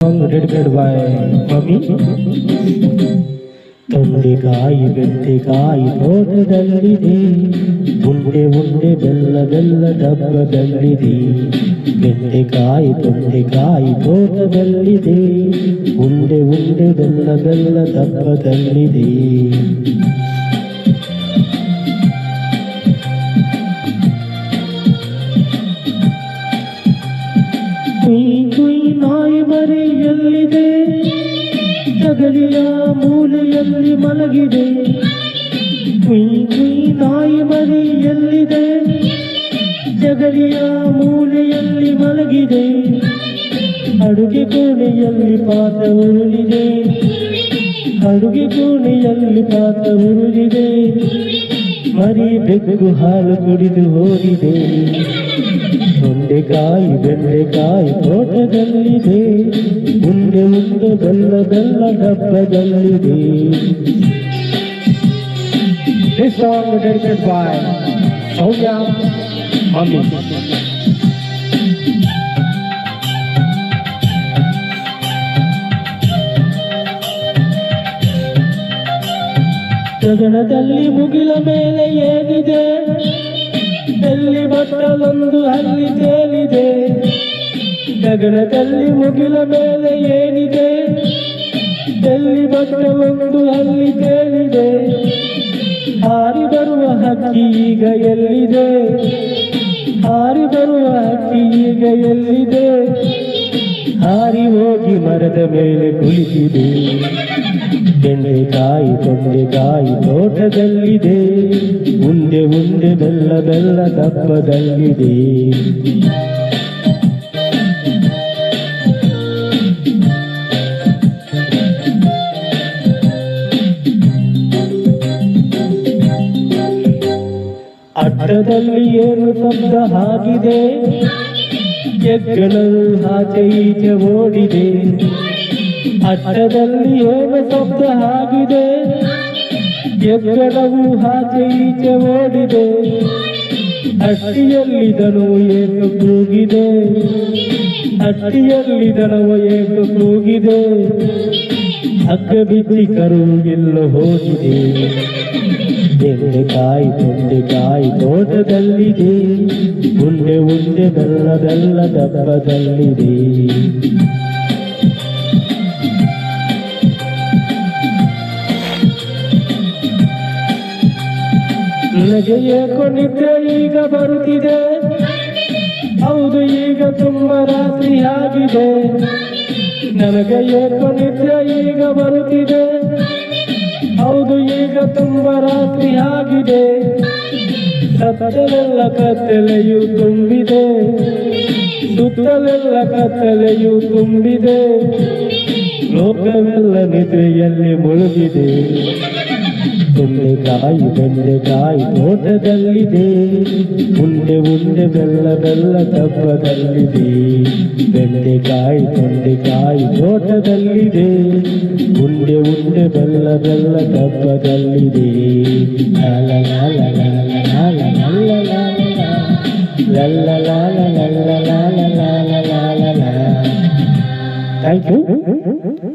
song dedicated by Mami. ತೊಂಡೆಕಾಯಿ ಬೆಂಡೆಕಾಯಿ ತೋಟದಲ್ಲಿದೆ ಉಂಡೆ ಉಂಡೆ ಬೆಲ್ಲ ಬೆಲ್ಲ ಡಬ್ಬದಲ್ಲಿದೆ ಬೆಂಡೆಕಾಯಿ ತೊಂಡೆಕಾಯಿ ತೋಟದಲ್ಲಿದೆ ಉಂಡೆ ಉಂಡೆ ಬೆಲ್ಲ ಬೆಲ್ಲ ಡಬ್ಬದಲ್ಲಿದೆ ಕುಯ್ ಕುಯ್ ನಾಯಿ ಮರಿ ಎಲ್ಲಿದೆ ಜಗಲಿಯ ಮೂಲೆಯಲ್ಲಿ ಮಲಗಿದೆ. ಕುಯ್ ನಾಯಿ ಮರಿ ಎಲ್ಲಿದೆ ಜಗಲಿಯ ಮೂಲೆಯಲ್ಲಿ ಮಲಗಿದೆ. ಅಡುಗೆ ಕೋಣೆಯಲ್ಲಿ ಪಾತ್ರ ಉರುಳಿದೆ. ಅಡುಗೆ ಕೋಣೆಯಲ್ಲಿ ಪಾತ್ರ ಉರುಳಿದೆ. ಮರಿ ಬೆಕ್ಕು ಹಾಲು ಕುಡಿದು ಹೋಗಿದೆ. ತೊಂಡೆಕಾಯಿ ಬೆಂಡೆಕಾಯಿ ತೋಟದಲ್ಲಿದೆ. ಮುಂದೆ ಮುಂದೆ ಬೆಲ್ಲ ಬೆಲ್ಲ ಡಬ್ಬದಲ್ಲಿದೆ. This song was dedicated by Soumya Mummy. ಗಗನದಲ್ಲಿ ಮುಗಿಲ ಮೇಲೆ ಏನಿದೆ? ಎಲ್ಲಿ ಬಟ್ಟಲೊಂದು ಅಲ್ಲಿ ತೇಲಿದೆ? ಗಗನದಲ್ಲಿ ಮುಗಿಲ ಮೇಲೆ ಏನಿದೆ? ಎಲ್ಲಿ ಬಟ್ಟಲೊಂದು ಅಲ್ಲಿ ತೇಲಿದೆ? ಹಾರಿ ಬರುವ ಹಕ್ಕಿ ಈಗ ಎಲ್ಲಿದೆ? ಹಾರಿ ಬರುವ ಹಕ್ಕಿ ಈಗ ಎಲ್ಲಿದೆ? ಹಾರಿ ಹೋಗಿ ಮರದ ಮೇಲೆ ಕುಳಿತಿದೆ. ಬೆಂಡೆಕಾಯಿ ತೊಂಡೆಕಾಯಿ ತೋಟದಲ್ಲಿದೆ. ಮುಂದೆ ಮುಂದೆ ಬೆಲ್ಲ ಬೆಲ್ಲ ದಪ್ಪದಲ್ಲಿದೆ. ಅಡ್ಡದಲ್ಲಿ ಏನು ಶಬ್ದ ಆಗಿದೆ ಎಗ್ಗಳು ಆಚೆ ಈಚೆ ಓಡಿದೆ. ಅಟ್ಟದಲ್ಲಿ ಏನು ಶಬ್ದ ಆಗಿದೆ. ಎಗ್ಗಡವು ಆಚೆ ಈಚೆ ಓಡಿದೆ. ಅಟ್ಟಿಯಲ್ಲಿ ದನವು ಕೂಗಿದೆ. ಅಟ್ಟಿಯಲ್ಲಿ ದನವು ಕೂಗಿದೆ. ಹಗ್ಗ ಬಿದ್ದಿ ಕರು ಹೋಗಿದೆ. ಬೆಂಡೆಕಾಯಿ ತೊಂಡೆಕಾಯಿ ತೋಟದಲ್ಲಿದೆ ಉಂಡೆ ಉಂಡೆ ಬೆಲ್ಲ ಬೆಲ್ಲ ಡಬ್ಬದಲ್ಲಿದೆ ನನಗೆ ಏಕೋ ನಿದ್ರೆ ಈಗ ಬರುತ್ತಿದೆ. ಹೌದು, ಈಗ ತುಂಬ ರಾತ್ರಿ ಆಗಿದೆ ನನಗೆ ಏಕೋ ನಿದ್ರೆ ಈಗ ಬರುತ್ತಿದೆ. ಹೌದು ಈಗ ತುಂಬ ರಾತ್ರಿ ಆಗಿದೆ. ಸತ್ತಲೆಲ್ಲ ಕತ್ತಲೆಯು ತುಂಬಿದೆ. ಸುತ್ತಲೆಲ್ಲ ಕತ್ತಲೆಯು ತುಂಬಿದೆ. ಲೋಕವೆಲ್ಲ ನಿದ್ರೆಯಲ್ಲಿ ಮುಳುಗಿದೆ. ತೊಂಡೆಕಾಯಿ ಬೆಂಡೆಕಾಯಿ ತೋಟದಲ್ಲಿದೆ ಉಂಡೆ ಉಂಡೆ ಬೆಲ್ಲ ಬೆಲ್ಲ ಡಬ್ಬದಲ್ಲಿದೆ ಬೆಂಡೆಕಾಯಿ ಬೆಂಡೆಕಾಯಿ ತೋಟದಲ್ಲಿದೆ ಉಂಡೆ ಉಂಡೆ ಬೆಲ್ಲ ಬೆಲ್ಲ ದಬ್ಬದಲ್ಲಿದೆ ಲಾಲ ಲಾಲ ಥ್ಯಾಂಕ್ ಯು